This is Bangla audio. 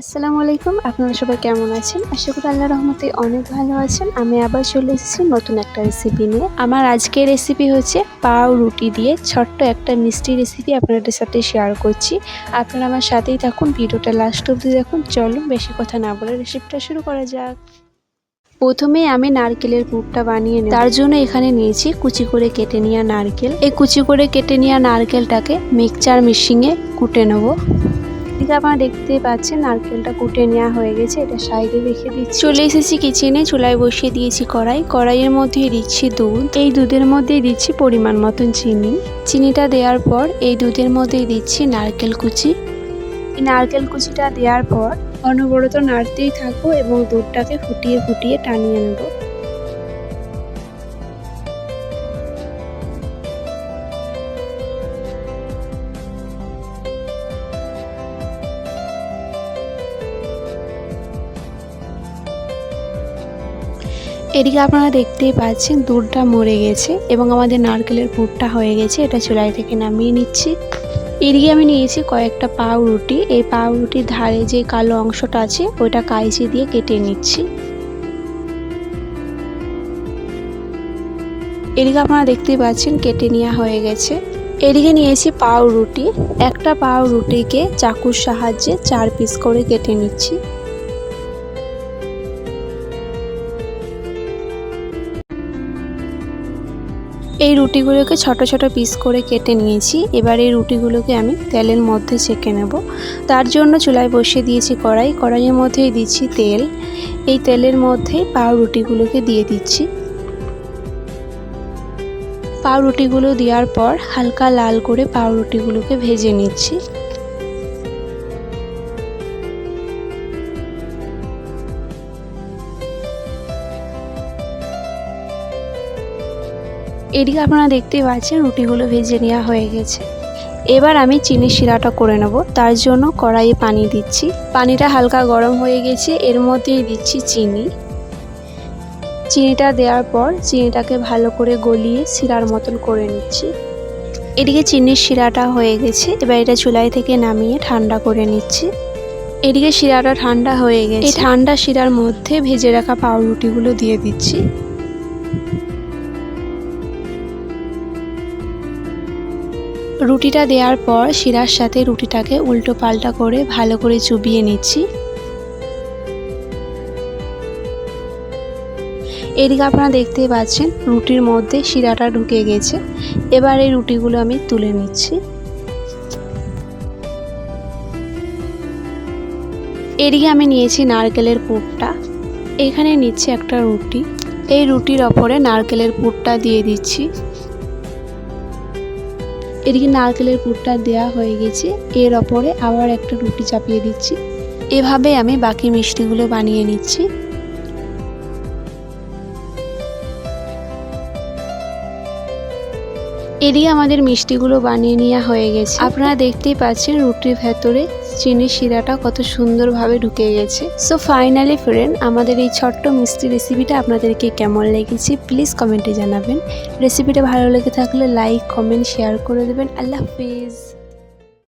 আসসালামু আলাইকুম, আপনারা সবাই কেমন আছেন? আশা করি আল্লাহ রহমতে অনেক ভালো আছেন। আমি আবার চলে এসেছি নতুন একটা রেসিপি নিয়ে। আমার আজকের রেসিপি হচ্ছে পাও রুটি দিয়ে ছোট্ট একটা মিষ্টি রেসিপি আপনাদের সাথে শেয়ার করছি। আপনারা আমার সাথেই থাকুন, ভিডিওটা লাস্ট অবধি দেখুন। চলুন, বেশি কথা না বলে রেসিপিটা শুরু করা যাক। প্রথমে আমি নারকেলের পুরটা বানিয়ে নেব। তার জন্য এখানে নিয়েছি কুচি করে কেটে নেওয়া নারকেল। এই কুচি করে কেটে নেওয়া নারকেলটাকে মিক্সচার মিশিংয়ে কুটে নেব। এদিকে আপনারা দেখতে পাচ্ছেন নারকেলটা কুটে নেওয়া হয়ে গেছে এটা সাইডে রেখে দিচ্ছি। চলে এসেছি কিচেনে চুলায় বসিয়ে দিয়েছি কড়াই। কড়াইয়ের মধ্যে দিচ্ছি দুধ। এই দুধের মধ্যে দিচ্ছি পরিমাণ মতন চিনি। চিনিটা দেওয়ার পর এই দুধের মধ্যে দিচ্ছি নারকেল কুচি। এই নারকেল কুচিটা দেওয়ার পর অনবরত নাড়তেই থাকব এবং দুধটাকে ফুটিয়ে ফুটিয়ে টানিয়ে নেব। এদিকে আপনারা দেখতেই পাচ্ছেন দুধটা মরে গেছে এবং আমাদের নারকেলের পুরটা হয়ে গেছে। এটা চুলাই থেকে নামিয়ে নিচ্ছি। এদিকে আমি নিয়েছি কয়েকটা পাউরুটি। এই পাউরুটির ধারে যে কালো অংশটা আছে, ওইটা কাইচি দিয়ে কেটে নিচ্ছি। এদিকে আপনারা দেখতেই পাচ্ছেন কেটে নেওয়া হয়ে গেছে। এদিকে নিয়েছি পাউরুটি। একটা পাউরুটিকে চাকুর সাহায্যে চার পিস করে কেটে নিচ্ছি। এই রুটিগুলোকে ছোট ছোট পিস করে কেটে নিয়েছি। এবার এই রুটিগুলোকে আমি তেলের মধ্যে ছেঁকে নেব। তার জন্য চুলায় বসিয়ে দিয়েছি কড়াই। কড়াইয়ের মধ্যেই দিচ্ছি তেল। এই তেলের মধ্যেই পাউরুটিগুলোকে দিয়ে দিচ্ছি। পাউরুটিগুলো দেওয়ার পর হালকা লাল করে পাউরুটিগুলোকে ভেজে নিচ্ছি। এদিকে আপনারা দেখতেই পাচ্ছেন রুটিগুলো ভেজে নেওয়া হয়ে গেছে। এবার আমি চিনি শিরাটা করে নেব। তার জন্য কড়াইয়ে পানি দিচ্ছি। পানিটা হালকা গরম হয়ে গেছে। এর মধ্যেই দিচ্ছি চিনি। চিনিটা দেওয়ার পর চিনিটাকে ভালো করে গলিয়ে শিরার মতন করে নিচ্ছি। এদিকে চিনির শিরাটা হয়ে গেছে। এবার এটা চুলাই থেকে নামিয়ে ঠান্ডা করে নিচ্ছি। এদিকে শিরাটা ঠান্ডা হয়ে গেছে। এই ঠান্ডা শিরার মধ্যে ভেজে রাখা পাউরুটিগুলো দিয়ে দিচ্ছি। রুটিটা দেওয়ার পর শিরার সাথে রুটিটাকে উল্টো পাল্টা করে ভালো করে চুবিয়ে নিচ্ছি। এদিকে আপনারা দেখতে পাচ্ছেন, রুটির মধ্যে শিরাটা ঢুকে গেছে। এবার এই রুটিগুলো আমি তুলে নিচ্ছি। এদিকে আমি নিয়েছি নারকেলের পুরটা। এখানে নিচ্ছি একটা রুটি। এই রুটির ওপরে নারকেলের পুরটা দিয়ে দিচ্ছি। এদিকে নারকেলের পুরটা দেওয়া হয়ে গেছে। এর ওপরে আবার একটা রুটি চাপিয়ে দিচ্ছি। এভাবে আমি বাকি মিষ্টিগুলো বানিয়ে নিচ্ছি। এদিকে আমাদের মিষ্টিগুলো বানিয়ে নেওয়া হয়ে গেছে। আপনারা দেখতেই পাচ্ছেন রুটির ভেতরে চিনির শিরাটা কত সুন্দরভাবে ঢুকে গেছে। সো ফাইনালি ফ্রেন্ড আমাদের এই ছোট্ট মিষ্টি রেসিপিটা আপনাদেরকে কেমন লেগেছে প্লিজ কমেন্টে জানাবেন। রেসিপিটা ভালো লেগে থাকলে লাইক কমেন্ট শেয়ার করে দেবেন। আল্লাহ হাফিজ।